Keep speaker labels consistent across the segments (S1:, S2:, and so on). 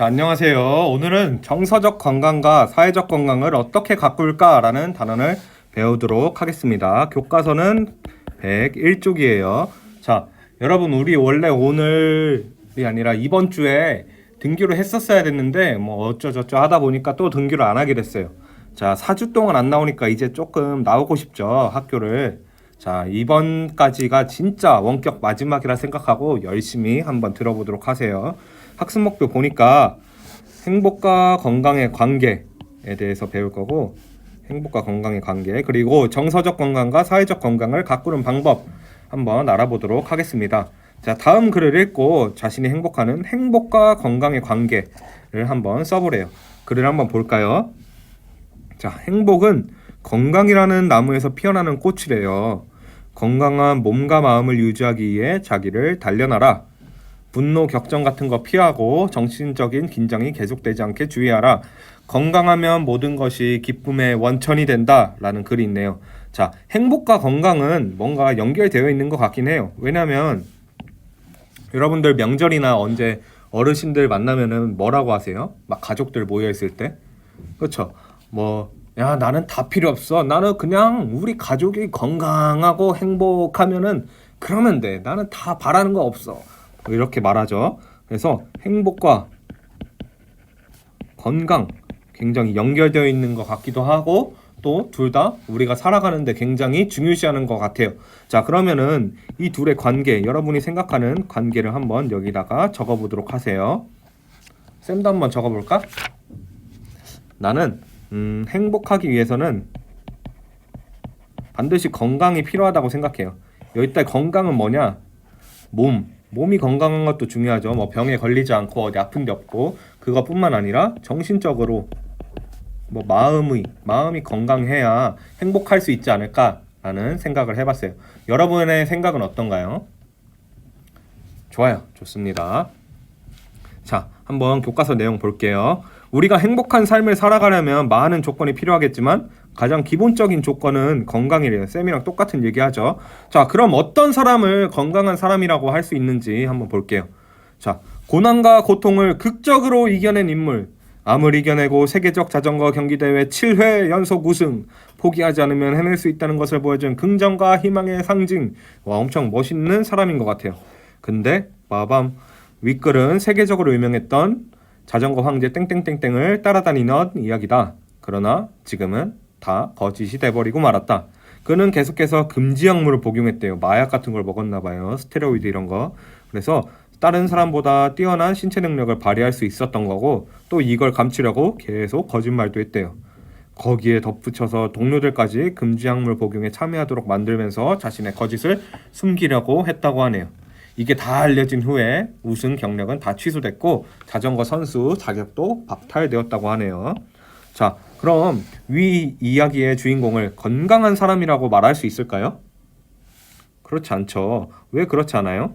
S1: 자, 안녕하세요. 오늘은 정서적 건강과 사회적 건강을 어떻게 가꿀까라는 단어를 배우도록 하겠습니다. 교과서는 101쪽이에요. 자, 여러분 우리 원래 오늘이 아니라 이번 주에 등교를 했었어야 됐는데 뭐 어쩌저쩌 하다 보니까 또 등교를 안 하게 됐어요. 자, 4주 동안 안 나오니까 이제 조금 나오고 싶죠. 학교를. 자, 이번까지가 진짜 원격 마지막이라 생각하고 열심히 한번 들어보도록 하세요. 학습 목표 보니까 행복과 건강의 관계에 대해서 배울 거고 행복과 건강의 관계 그리고 정서적 건강과 사회적 건강을 가꾸는 방법 한번 알아보도록 하겠습니다. 자 다음 글을 읽고 자신이 행복하는 행복과 건강의 관계를 한번 써보래요. 글을 한번 볼까요? 자 행복은 건강이라는 나무에서 피어나는 꽃이래요. 건강한 몸과 마음을 유지하기 위해 자기를 단련하라. 분노, 격정 같은 거 피하고 정신적인 긴장이 계속되지 않게 주의하라. 건강하면 모든 것이 기쁨의 원천이 된다. 라는 글이 있네요. 자, 행복과 건강은 뭔가 연결되어 있는 것 같긴 해요. 왜냐면 여러분들 명절이나 언제 어르신들 만나면은 뭐라고 하세요? 막 가족들 모여있을 때? 그렇죠. 뭐, 야, 나는 다 필요 없어. 나는 그냥 우리 가족이 건강하고 행복하면은 그러면 돼. 나는 다 바라는 거 없어. 이렇게 말하죠. 그래서 행복과 건강 굉장히 연결되어 있는 것 같기도 하고 또 둘 다 우리가 살아가는데 굉장히 중요시하는 것 같아요. 자 그러면은 이 둘의 관계 여러분이 생각하는 관계를 한번 여기다가 적어보도록 하세요. 쌤도 한번 적어볼까? 나는 음, 행복하기 위해서는 반드시 건강이 필요하다고 생각해요. 여기다 건강은 뭐냐? 몸, 몸이 건강한 것도 중요하죠. 뭐 병에 걸리지 않고 어디 아픈 데 없고 그것뿐만 아니라 정신적으로 뭐 마음이 마음이 건강해야 행복할 수 있지 않을까라는 생각을 해봤어요. 여러분의 생각은 어떤가요? 좋아요, 좋습니다. 자, 한번 교과서 내용 볼게요. 우리가 행복한 삶을 살아가려면 많은 조건이 필요하겠지만 가장 기본적인 조건은 건강이래요. 쌤이랑 똑같은 얘기하죠. 자, 그럼 어떤 사람을 건강한 사람이라고 할 수 있는지 한번 볼게요. 자, 고난과 고통을 극적으로 이겨낸 인물. 암을 이겨내고 세계적 자전거 경기대회 7회 연속 우승, 포기하지 않으면 해낼 수 있다는 것을 보여준 긍정과 희망의 상징. 와, 엄청 멋있는 사람인 것 같아요. 근데, 마밤, 윗글은 세계적으로 유명했던 자전거 황제 땡땡땡땡을 따라다니는 이야기다. 그러나 지금은 다 거짓이 돼버리고 말았다. 그는 계속해서 금지 약물을 복용했대요. 마약 같은 걸 먹었나 봐요. 스테로이드 이런 거. 그래서 다른 사람보다 뛰어난 신체 능력을 발휘할 수 있었던 거고 또 이걸 감추려고 계속 거짓말도 했대요. 거기에 덧붙여서 동료들까지 금지 약물 복용에 참여하도록 만들면서 자신의 거짓을 숨기려고 했다고 하네요. 이게 다 알려진 후에 우승 경력은 다 취소됐고 자전거 선수 자격도 박탈되었다고 하네요. 자, 그럼 위 이야기의 주인공을 건강한 사람이라고 말할 수 있을까요? 그렇지 않죠. 왜 그렇지 않아요?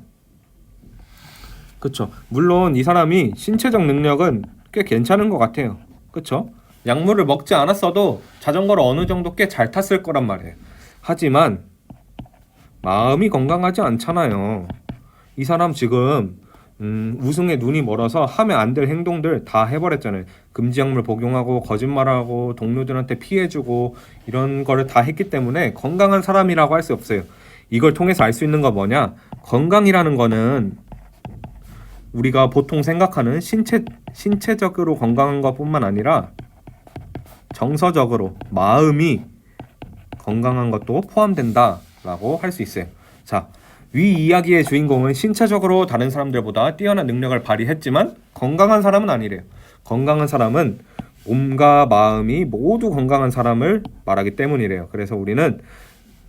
S1: 그렇죠. 물론 이 사람이 신체적 능력은 꽤 괜찮은 것 같아요. 그렇죠? 약물을 먹지 않았어도 자전거를 어느 정도 꽤 잘 탔을 거란 말이에요. 하지만 마음이 건강하지 않잖아요. 이 사람 지금 음, 우승에 눈이 멀어서 하면 안 될 행동들 다 해버렸잖아요. 금지약물 복용하고 거짓말하고 동료들한테 피해주고 이런 거를 다 했기 때문에 건강한 사람이라고 할 수 없어요. 이걸 통해서 알 수 있는 거 뭐냐? 건강이라는 거는 우리가 보통 생각하는 신체 신체적으로 건강한 것뿐만 아니라 정서적으로 마음이 건강한 것도 포함된다라고 할 수 있어요. 자, 위 이야기의 주인공은 신체적으로 다른 사람들보다 뛰어난 능력을 발휘했지만 건강한 사람은 아니래요. 건강한 사람은 몸과 마음이 모두 건강한 사람을 말하기 때문이래요. 그래서 우리는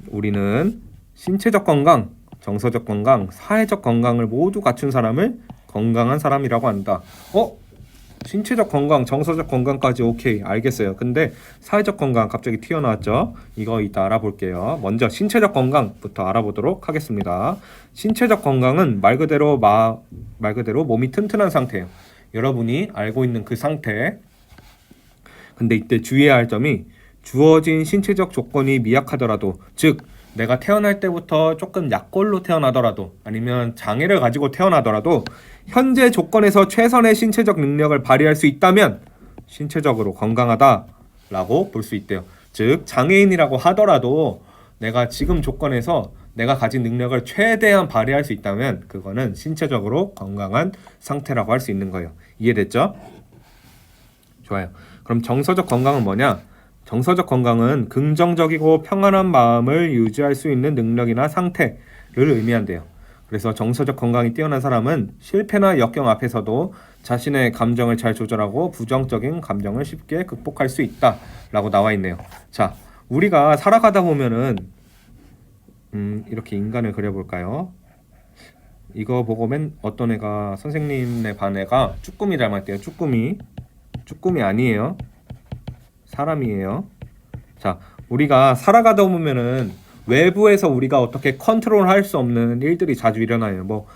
S1: 우리는 신체적 건강, 정서적 건강, 사회적 건강을 모두 갖춘 사람을 건강한 사람이라고 한다. 어? 신체적 건강, 정서적 건강까지 오케이 알겠어요. 근데 사회적 건강 갑자기 튀어나왔죠. 이거 이따 알아볼게요. 먼저 신체적 건강부터 알아보도록 하겠습니다. 신체적 건강은 말 그대로 마, 말 그대로 몸이 튼튼한 상태예요. 여러분이 알고 있는 그 상태. 근데 이때 주의해야 할 점이 주어진 신체적 조건이 미약하더라도 즉 내가 태어날 때부터 조금 약골로 태어나더라도 아니면 장애를 가지고 태어나더라도 현재 조건에서 최선의 신체적 능력을 발휘할 수 있다면 신체적으로 건강하다라고 볼 수 있대요. 즉 장애인이라고 하더라도 내가 지금 조건에서 내가 가진 능력을 최대한 발휘할 수 있다면 그거는 신체적으로 건강한 상태라고 할 수 있는 거예요. 이해됐죠? 좋아요. 그럼 정서적 건강은 뭐냐? 정서적 건강은 긍정적이고 평안한 마음을 유지할 수 있는 능력이나 상태를 의미한대요. 그래서 정서적 건강이 뛰어난 사람은 실패나 역경 앞에서도 자신의 감정을 잘 조절하고 부정적인 감정을 쉽게 극복할 수 있다라고 나와 있네요. 자, 우리가 살아가다 보면은 음, 이렇게 인간을 그려볼까요? 이거 보고 맨 어떤 애가 선생님의 반 애가 쭈꾸미 닮았대요. 쭈꾸미. 쭈꾸미 아니에요. 사람이에요. 자, 우리가 살아가다 보면은 외부에서 우리가 어떻게 컨트롤할 수 없는 일들이 자주 일어나요. 뭐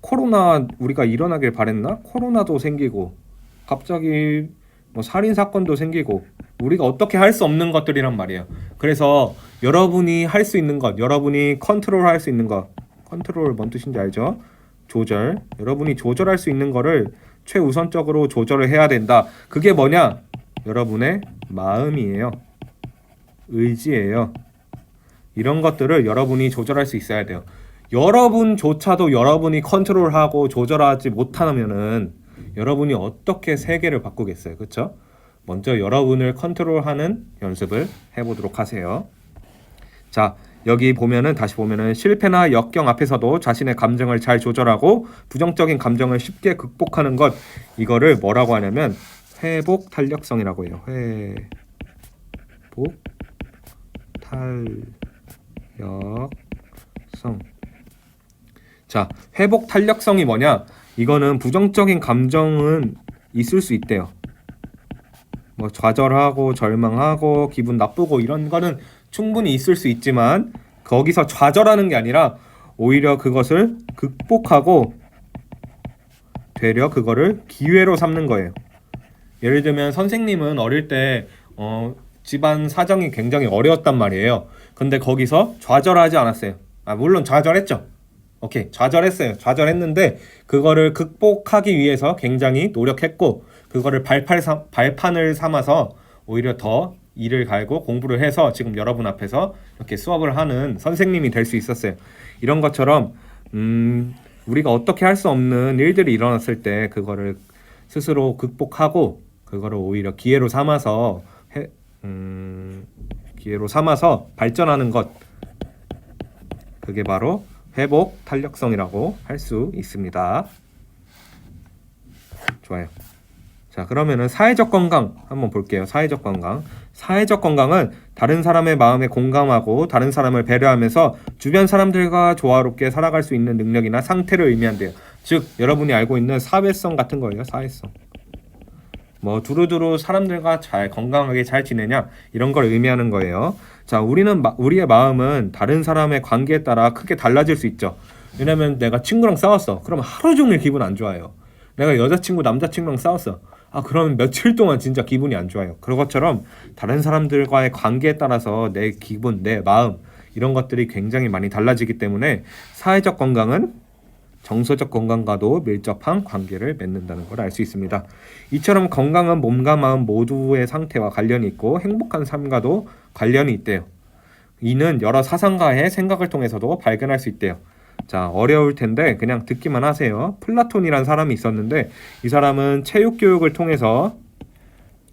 S1: 코로나 우리가 일어나길 바랬나? 코로나도 생기고 갑자기 뭐 살인 사건도 생기고 우리가 어떻게 할 수 없는 것들이란 말이에요. 그래서 여러분이 할 수 있는 것, 여러분이 컨트롤할 수 있는 것, 컨트롤 뭔 뜻인지 알죠? 조절. 여러분이 조절할 수 있는 거를 최우선적으로 조절을 해야 된다. 그게 뭐냐? 여러분의 마음이에요. 의지예요. 이런 것들을 여러분이 조절할 수 있어야 돼요. 여러분조차도 여러분이 컨트롤하고 조절하지 못하면은 여러분이 어떻게 세계를 바꾸겠어요. 그렇죠? 먼저 여러분을 컨트롤하는 연습을 해 보도록 하세요. 자, 여기 보면은 다시 보면은 실패나 역경 앞에서도 자신의 감정을 잘 조절하고 부정적인 감정을 쉽게 극복하는 것 이거를 뭐라고 하냐면 회복 탄력성이라고 해요. 회복 탄력성. 자, 회복 탄력성이 뭐냐? 이거는 부정적인 감정은 있을 수 있대요. 뭐 좌절하고 절망하고 기분 나쁘고 이런 거는 충분히 있을 수 있지만 거기서 좌절하는 게 아니라 오히려 그것을 극복하고 되려 그거를 기회로 삼는 거예요. 예를 들면 선생님은 어릴 때 어, 집안 사정이 굉장히 어려웠단 말이에요. 근데 거기서 좌절하지 않았어요. 아, 물론 좌절했죠. 오케이. 좌절했어요. 좌절했는데 그거를 극복하기 위해서 굉장히 노력했고 그거를 발판 발판을 삼아서 오히려 더 일을 갈고 공부를 해서 지금 여러분 앞에서 이렇게 수업을 하는 선생님이 될 수 있었어요. 이런 것처럼 음, 우리가 어떻게 할 수 없는 일들이 일어났을 때 그거를 스스로 극복하고 그거를 오히려 기회로 삼아서 해, 음, 기회로 삼아서 발전하는 것 그게 바로 회복 탄력성이라고 할 수 있습니다. 좋아요. 자, 그러면은 사회적 건강 한번 볼게요. 사회적 건강. 사회적 건강은 다른 사람의 마음에 공감하고 다른 사람을 배려하면서 주변 사람들과 조화롭게 살아갈 수 있는 능력이나 상태를 의미한대요. 즉, 여러분이 알고 있는 사회성 같은 거예요. 사회성. 뭐 두루두루 사람들과 잘 건강하게 잘 지내냐 이런 걸 의미하는 거예요. 자, 우리는 마, 우리의 마음은 다른 사람의 관계에 따라 크게 달라질 수 있죠. 왜냐면 내가 친구랑 싸웠어. 그럼 하루 종일 기분 안 좋아요. 내가 여자친구, 남자친구랑 싸웠어. 아, 그러면 며칠 동안 진짜 기분이 안 좋아요. 그런 것처럼 다른 사람들과의 관계에 따라서 내 기분, 내 마음 이런 것들이 굉장히 많이 달라지기 때문에 사회적 건강은 정서적 건강과도 밀접한 관계를 맺는다는 걸 알 수 있습니다. 이처럼 건강은 몸과 마음 모두의 상태와 관련이 있고 행복한 삶과도 관련이 있대요. 이는 여러 사상가의 생각을 통해서도 발견할 수 있대요. 자, 어려울 텐데 그냥 듣기만 하세요. 플라톤이란 사람이 있었는데 이 사람은 체육 교육을 통해서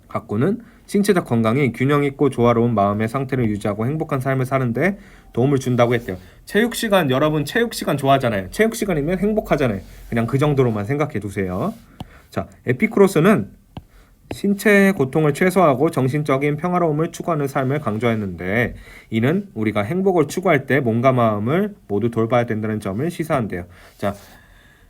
S1: 갖고는 신체적 건강이 균형 있고 조화로운 마음의 상태를 유지하고 행복한 삶을 사는데 도움을 준다고 했대요. 체육 시간 여러분 체육 시간 좋아하잖아요. 체육 시간이면 행복하잖아요. 그냥 그 정도로만 생각해 두세요. 자, 에피크로스는 신체의 고통을 최소화하고 정신적인 평화로움을 추구하는 삶을 강조했는데 이는 우리가 행복을 추구할 때 몸과 마음을 모두 돌봐야 된다는 점을 시사한대요. 자,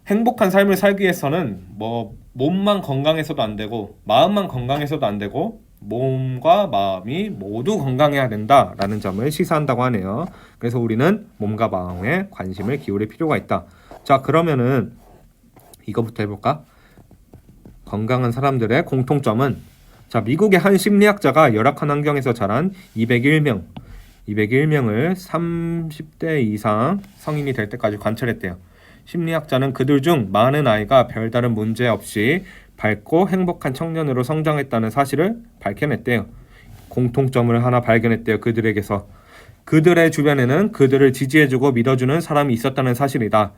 S1: 행복한 삶을 살기 위해서는 뭐 몸만 건강해서도 안 되고 마음만 건강해서도 안 되고 몸과 마음이 모두 건강해야 된다라는 점을 시사한다고 하네요. 그래서 우리는 몸과 마음에 관심을 기울일 필요가 있다. 자, 그러면은 이거부터 해볼까? 건강한 사람들의 공통점은 자, 미국의 한 심리학자가 열악한 환경에서 자란 201명, 201명을 30대 이상 성인이 될 때까지 관찰했대요. 심리학자는 그들 중 많은 아이가 별다른 문제 없이 밝고 행복한 청년으로 성장했다는 사실을 밝혀냈대요. 공통점을 하나 발견했대요. 그들에게서 그들의 주변에는 그들을 지지해주고 믿어주는 사람이 있었다는 사실이다.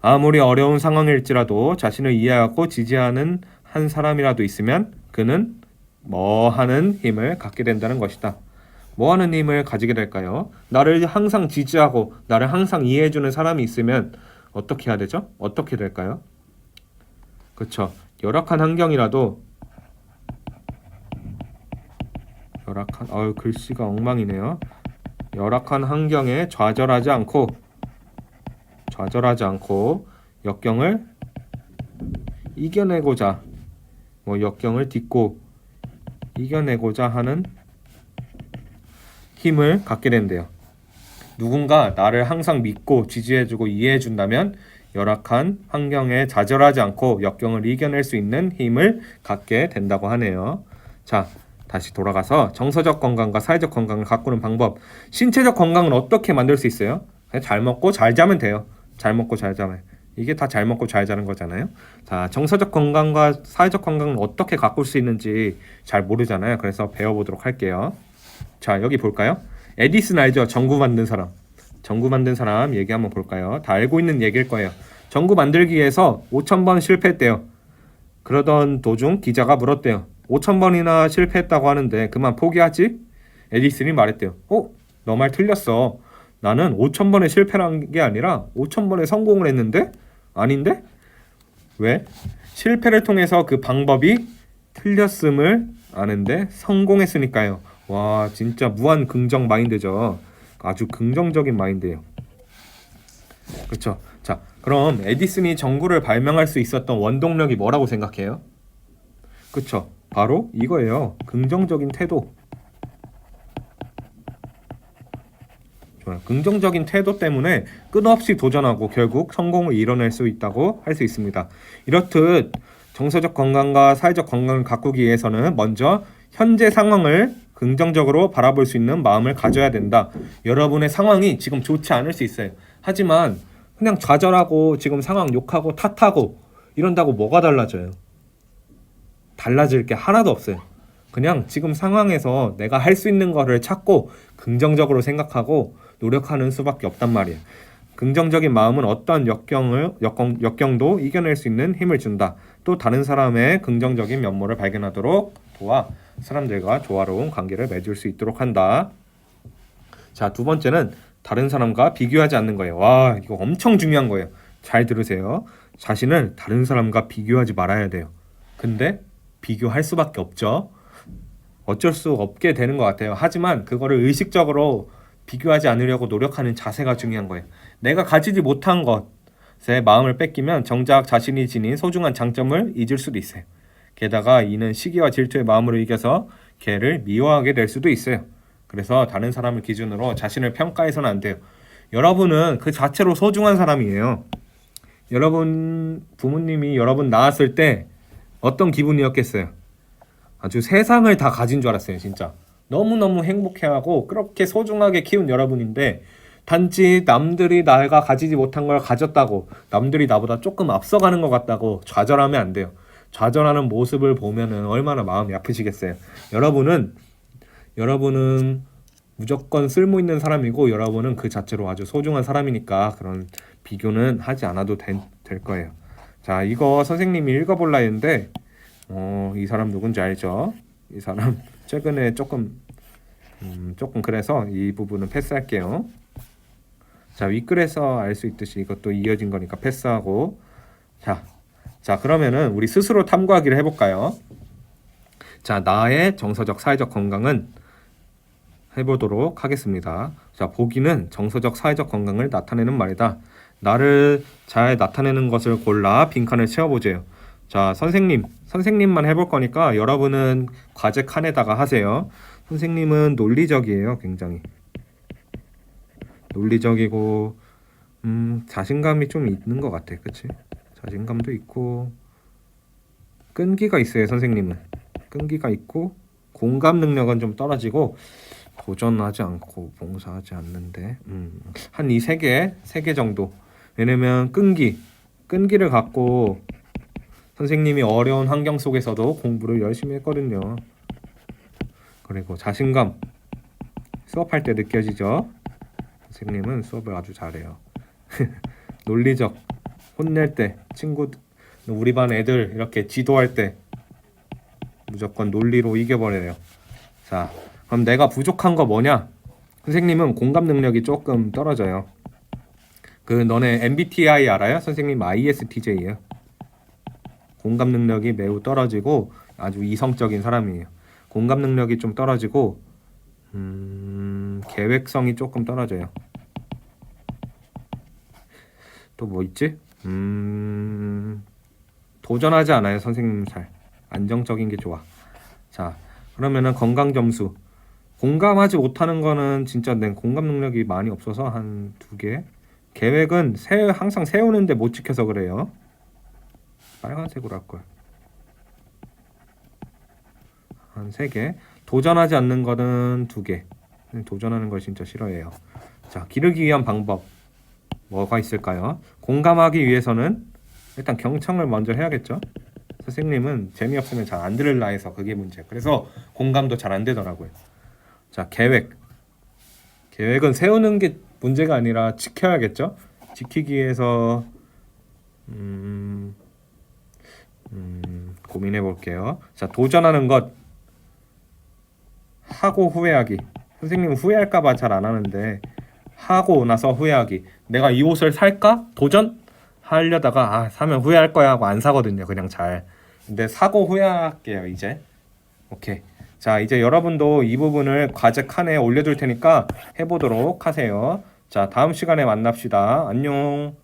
S1: 아무리 어려운 상황일지라도 자신을 이해하고 지지하는 한 사람이라도 있으면 그는 뭐 하는 힘을 갖게 된다는 것이다. 뭐 하는 힘을 가지게 될까요? 나를 항상 지지하고 나를 항상 이해해주는 사람이 있으면 어떻게 해야 되죠? 어떻게 될까요? 그렇죠. 열악한 환경이라도 열악한 어 글씨가 엉망이네요. 열악한 환경에 좌절하지 않고 좌절하지 않고 역경을 이겨내고자 뭐 역경을 딛고 이겨내고자 하는 힘을 갖게 된대요. 누군가 나를 항상 믿고 지지해주고 이해해준다면 열악한 환경에 좌절하지 않고 역경을 이겨낼 수 있는 힘을 갖게 된다고 하네요. 자, 다시 돌아가서 정서적 건강과 사회적 건강을 가꾸는 방법. 신체적 건강은 어떻게 만들 수 있어요? 잘 먹고 잘 자면 돼요. 잘 먹고 잘 자면. 이게 다 잘 먹고 잘 자는 거잖아요. 자, 정서적 건강과 사회적 건강을 어떻게 가꿀 수 있는지 잘 모르잖아요. 그래서 배워보도록 할게요. 자, 여기 볼까요? 에디슨 알죠? 전구 만든 사람. 전구 만든 사람 얘기 한번 볼까요? 다 알고 있는 얘기일 거예요. 전구 만들기 위해서 5,000번 실패했대요. 그러던 도중 기자가 물었대요. 5,000번이나 실패했다고 하는데 그만 포기하지? 에디슨이 말했대요. 어? 너 말 틀렸어. 나는 5 0 0 0번에실패한게 아니라 5 0 0 0번에 성공을 했는데? 아닌데? 왜? 실패를 통해서 그 방법이 틀렸음을 아는데 성공했으니까요. 와, 진짜 무한 긍정 마인드죠. 아주 긍정적인 마인드예요. 그렇죠. 자, 그럼 에디슨이 전구를 발명할 수 있었던 원동력이 뭐라고 생각해요? 그렇죠. 바로 이거예요. 긍정적인 태도. 긍정적인 태도 때문에 끝없이 도전하고 결국 성공을 이뤄낼 수 있다고 할 수 있습니다. 이렇듯 정서적 건강과 사회적 건강을 가꾸기 위해서는 먼저 현재 상황을 긍정적으로 바라볼 수 있는 마음을 가져야 된다. 여러분의 상황이 지금 좋지 않을 수 있어요. 하지만 그냥 좌절하고 지금 상황 욕하고 탓하고 이런다고 뭐가 달라져요? 달라질 게 하나도 없어요. 그냥 지금 상황에서 내가 할 수 있는 거를 찾고 긍정적으로 생각하고 노력하는 수밖에 없단 말이에요. 긍정적인 마음은 어떤 역경을 역경, 역경도 이겨낼 수 있는 힘을 준다. 또 다른 사람의 긍정적인 면모를 발견하도록 보와 사람들과 조화로운 관계를 맺을 수 있도록 한다. 자, 두 번째는 다른 사람과 비교하지 않는 거예요. 와, 이거 엄청 중요한 거예요. 잘 들으세요. 자신을 다른 사람과 비교하지 말아야 돼요. 근데 비교할 수밖에 없죠. 어쩔 수 없게 되는 것 같아요. 하지만 그거를 의식적으로 비교하지 않으려고 노력하는 자세가 중요한 거예요. 내가 가지지 못한 것에 마음을 뺏기면 정작 자신이 지닌 소중한 장점을 잊을 수도 있어요. 게다가 이는 시기와 질투의 마음으로 이겨서 개를 미워하게 될 수도 있어요. 그래서 다른 사람을 기준으로 자신을 평가해서는 안 돼요. 여러분은 그 자체로 소중한 사람이에요. 여러분 부모님이 여러분 낳았을 때 어떤 기분이었겠어요? 아주 세상을 다 가진 줄 알았어요, 진짜. 너무너무 행복해하고 그렇게 소중하게 키운 여러분인데 단지 남들이 나가 가지지 못한 걸 가졌다고 남들이 나보다 조금 앞서가는 것 같다고 좌절하면 안 돼요. 좌절하는 모습을 보면은 얼마나 마음이 아프시겠어요. 여러분은 여러분은 무조건 쓸모 있는 사람이고 여러분은 그 자체로 아주 소중한 사람이니까 그런 비교는 하지 않아도 된, 될 거예요. 자, 이거 선생님이 읽어볼라 했는데 어, 이 사람 누군지 알죠? 이 사람 최근에 조금 음, 조금 그래서 이 부분은 패스할게요. 자, 윗글에서 알 수 있듯이 이것도 이어진 거니까 패스하고 자, 자, 그러면은 우리 스스로 탐구하기를 해볼까요? 자, 나의 정서적 사회적 건강은 해보도록 하겠습니다. 자, 보기는 정서적 사회적 건강을 나타내는 말이다. 나를 잘 나타내는 것을 골라 빈칸을 채워보세요. 자, 선생님. 선생님만 해볼 거니까 여러분은 과제 칸에다가 하세요. 선생님은 논리적이에요, 굉장히. 논리적이고, 음, 자신감이 좀 있는 것 같아, 그치? 자신감도 있고 끈기가 있어요 선생님은 끈기가 있고 공감 능력은 좀 떨어지고 도전하지 않고 봉사하지 않는데 음, 한이 세 개 세 개 정도 왜냐면 끈기 끈기를 갖고 선생님이 어려운 환경 속에서도 공부를 열심히 했거든요 그리고 자신감 수업할 때 느껴지죠 선생님은 수업을 아주 잘해요 논리적 혼낼 때 친구 우리 반 애들 이렇게 지도할 때 무조건 논리로 이겨버려요. 자, 그럼 내가 부족한 거 뭐냐? 선생님은 공감 능력이 조금 떨어져요. 그 너네 MBTI 알아요? 선생님 ISTJ예요. 공감 능력이 매우 떨어지고 아주 이성적인 사람이에요. 공감 능력이 좀 떨어지고 음, 계획성이 조금 떨어져요. 또 뭐 있지? 음, 도전하지 않아요, 선생님 잘. 안정적인 게 좋아. 자, 그러면은 건강 점수. 공감하지 못하는 거는 진짜 내 공감 능력이 많이 없어서 한 두 개. 계획은 세, 항상 세우는데 못 지켜서 그래요. 빨간색으로 할 걸. 한 세 개. 도전하지 않는 거는 두 개. 도전하는 걸 진짜 싫어해요. 자, 기르기 위한 방법. 뭐가 있을까요? 공감하기 위해서는 일단 경청을 먼저 해야겠죠. 선생님은 재미없으면 잘 안 들을라 해서 그게 문제. 그래서 공감도 잘 안 되더라고요. 자, 계획. 계획은 세우는 게 문제가 아니라 지켜야겠죠. 지키기 위해서 음, 음, 고민해 볼게요. 자, 도전하는 것 하고 후회하기. 선생님 후회할까봐 잘 안 하는데 하고 나서 후회하기. 내가 이 옷을 살까? 도전? 하려다가 아, 사면 후회할 거야 하고 안 사거든요. 그냥 잘. 근데 사고 후회할게요, 이제. 오케이. 자, 이제 여러분도 이 부분을 과제 칸에 올려 둘 테니까 해 보도록 하세요. 자, 다음 시간에 만납시다. 안녕.